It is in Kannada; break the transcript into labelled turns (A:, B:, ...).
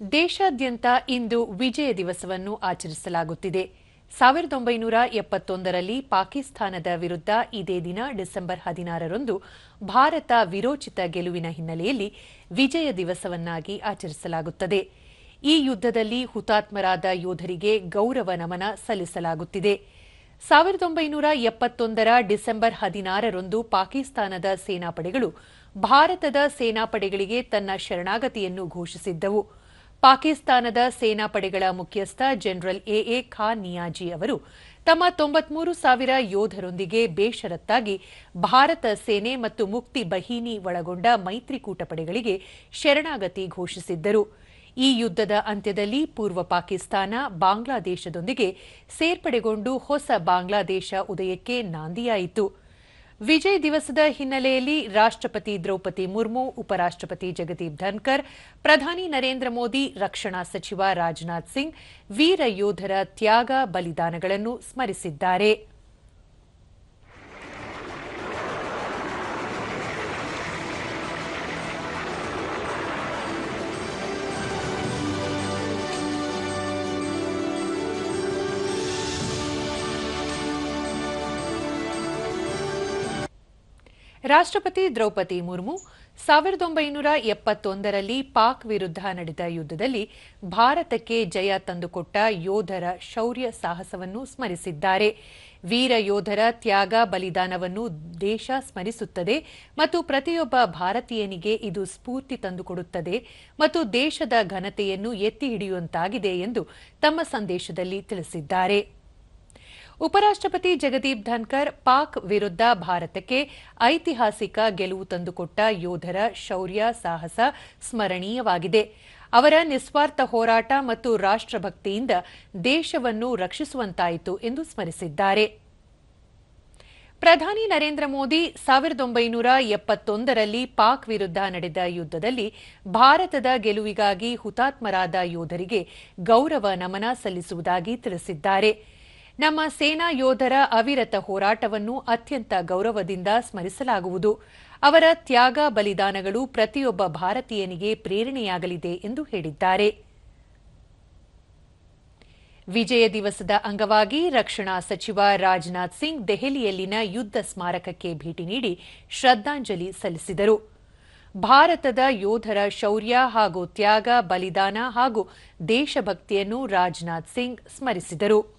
A: ದೇಶಾದ್ಯಂತ ಇಂದು ವಿಜಯ ದಿವಸವನ್ನು ಆಚರಿಸಲಾಗುತ್ತಿದೆ. ಸಾವಿರದ ಒಂಬೈನೂರ ಎಪ್ಪತ್ತೊಂದರಲ್ಲಿ ಪಾಕಿಸ್ತಾನದ ವಿರುದ್ಧ ಇದೇ ದಿನ ಡಿಸೆಂಬರ್ ಹದಿನಾರರಂದು ಭಾರತ ವಿರೋಚಿತ ಗೆಲುವಿನ ಹಿನ್ನೆಲೆಯಲ್ಲಿ ವಿಜಯ ದಿವಸವನ್ನಾಗಿ ಆಚರಿಸಲಾಗುತ್ತದೆ. ಈ ಯುದ್ಧದಲ್ಲಿ ಹುತಾತ್ಮರಾದ ಯೋಧರಿಗೆ ಗೌರವ ನಮನ ಸಲ್ಲಿಸಲಾಗುತ್ತಿದೆ. ಸಾವಿರದ ಒಂಬೈನೂರ ಎಪ್ಪತ್ತೊಂದರ ಡಿಸೆಂಬರ್ ಹದಿನಾರರಂದು ಪಾಕಿಸ್ತಾನದ ಸೇನಾಪಡೆಗಳು ಭಾರತದ ಸೇನಾಪಡೆಗಳಿಗೆ ತನ್ನ ಶರಣಾಗತಿಯನ್ನು ಘೋಷಿಸಿದ್ದವು. ಪಾಕಿಸ್ತಾನದ ಸೇನಾಪಡೆಗಳ ಮುಖ್ಯಸ್ಥ ಜನರಲ್ ಎಎ ಖಾನ್ ನಿಯಾಜಿ ಅವರು ತಮ್ಮ ತೊಂಬತ್ಮೂರು ಸಾವಿರ ಯೋಧರೊಂದಿಗೆ ಬೇಷರತ್ತಾಗಿ ಭಾರತ ಸೇನೆ ಮತ್ತು ಮುಕ್ತಿ ಬಹಿನಿ ಒಳಗೊಂಡ ಮೈತ್ರಿಕೂಟ ಪಡೆಗಳಿಗೆ ಶರಣಾಗತಿ ಘೋಷಿಸಿದ್ದರು. ಈ ಯುದ್ಧದ ಅಂತ್ಯದಲ್ಲಿ ಪೂರ್ವ ಪಾಕಿಸ್ತಾನ ಬಾಂಗ್ಲಾದೇಶದೊಂದಿಗೆ ಸೇರ್ಪಡೆಗೊಂಡು ಹೊಸ ಬಾಂಗ್ಲಾದೇಶ ಉದಯಕ್ಕೆ ನಾಂದಿಯಾಯಿತು. ವಿಜಯ್ ದಿವಸದ ಹಿನ್ನೆಲೆಯಲ್ಲಿ ರಾಷ್ಟ್ರಪತಿ ದ್ರೌಪದಿ ಮುರ್ಮು, ಉಪರಾಷ್ಟ್ರಪತಿ ಜಗದೀಪ್ ಧನ್ಕರ್, ಪ್ರಧಾನಿ ನರೇಂದ್ರ ಮೋದಿ, ರಕ್ಷಣಾ ಸಚಿವ ರಾಜನಾಥ್ ಸಿಂಗ್, ವೀರ ಯೋಧರ ತ್ಯಾಗ ಬಲಿದಾನಗಳನ್ನು ಸ್ಮರಿಸಿದ್ದಾರೆ. ರಾಷ್ಟ್ರಪತಿ ದ್ರೌಪದಿ ಮುರ್ಮು ಸಾವಿರದ ಒಂಬೈನೂರ ಎಪ್ಪತ್ತೊಂದರಲ್ಲಿ ಪಾಕ್ ವಿರುದ್ಧ ನಡೆದ ಯುದ್ಧದಲ್ಲಿ ಭಾರತಕ್ಕೆ ಜಯ ತಂದುಕೊಟ್ಟ ಯೋಧರ ಶೌರ್ಯ ಸಾಹಸವನ್ನು ಸ್ಮರಿಸಿದ್ದಾರೆ. ವೀರ ಯೋಧರ ತ್ಯಾಗ ಬಲಿದಾನವನ್ನು ದೇಶ ಸ್ಮರಿಸುತ್ತದೆ ಮತ್ತು ಪ್ರತಿಯೊಬ್ಬ ಭಾರತೀಯನಿಗೆ ಇದು ಸ್ಫೂರ್ತಿ ತಂದುಕೊಡುತ್ತದೆ ಮತ್ತು ದೇಶದ ಘನತೆಯನ್ನು ಎತ್ತಿ ಹಿಡಿಯುವಂತಾಗಿದೆ ಎಂದು ತಮ್ಮ ಸಂದೇಶದಲ್ಲಿ ತಿಳಿಸಿದ್ದಾರೆ. ಉಪರಾಷ್ಟ್ರಪತಿ ಜಗದೀಪ್ ಧನ್ಕರ್ ಪಾಕ್ ವಿರುದ್ಧ ಭಾರತಕ್ಕೆ ಐತಿಹಾಸಿಕ ಗೆಲುವು ತಂದುಕೊಟ್ಟ ಯೋಧರ ಶೌರ್ಯ ಸಾಹಸ ಸ್ಮರಣೀಯವಾಗಿದೆ. ಅವರ ನಿಸ್ವಾರ್ಥ ಹೋರಾಟ ಮತ್ತು ರಾಷ್ಟ್ರಭಕ್ತಿಯಿಂದ ದೇಶವನ್ನು ರಕ್ಷಿಸುವಂತಾಯಿತು ಎಂದು ಸ್ಮರಿಸಿದ್ದಾರೆ. ಪ್ರಧಾನಿ ನರೇಂದ್ರ ಮೋದಿ ಸಾವಿರದ ಒಂಬೈನೂರ ಎಪ್ಪತ್ತೊಂದರಲ್ಲಿ ಪಾಕ್ ವಿರುದ್ಧ ನಡೆದ ಯುದ್ಧದಲ್ಲಿ ಭಾರತದ ಗೆಲುವಿಗಾಗಿ ಹುತಾತ್ಮರಾದ ಯೋಧರಿಗೆ ಗೌರವ ನಮನ ಸಲ್ಲಿಸುವುದಾಗಿ ತಿಳಿಸಿದ್ದಾರೆ. ನಮ್ಮ ಸೇನಾ ಯೋಧರ ಅವಿರತ ಹೋರಾಟವನ್ನು ಅತ್ಯಂತ ಗೌರವದಿಂದ ಸ್ಮರಿಸಲಾಗುವುದು. ಅವರ ತ್ಯಾಗ ಬಲಿದಾನಗಳು ಪ್ರತಿಯೊಬ್ಬ ಭಾರತೀಯನಿಗೆ ಪ್ರೇರಣೆಯಾಗಲಿದೆ ಎಂದು ಹೇಳಿದ್ದಾರೆ. ವಿಜಯ ದಿವಸದ ಅಂಗವಾಗಿ ರಕ್ಷಣಾ ಸಚಿವ ರಾಜನಾಥ್ ಸಿಂಗ್ ದೆಹಲಿಯಲ್ಲಿನ ಯುದ್ಧ ಸ್ಮಾರಕಕ್ಕೆ ಭೇಟಿ ನೀಡಿ ಶ್ರದ್ದಾಂಜಲಿ ಸಲ್ಲಿಸಿದರು. ಭಾರತದ ಯೋಧರ ಶೌರ್ಯ ಹಾಗೂ ತ್ಯಾಗ, ಬಲಿದಾನ ಹಾಗೂ ದೇಶಭಕ್ತಿಯನ್ನು ರಾಜನಾಥ್ ಸಿಂಗ್ ಸ್ಮರಿಸಿದರು.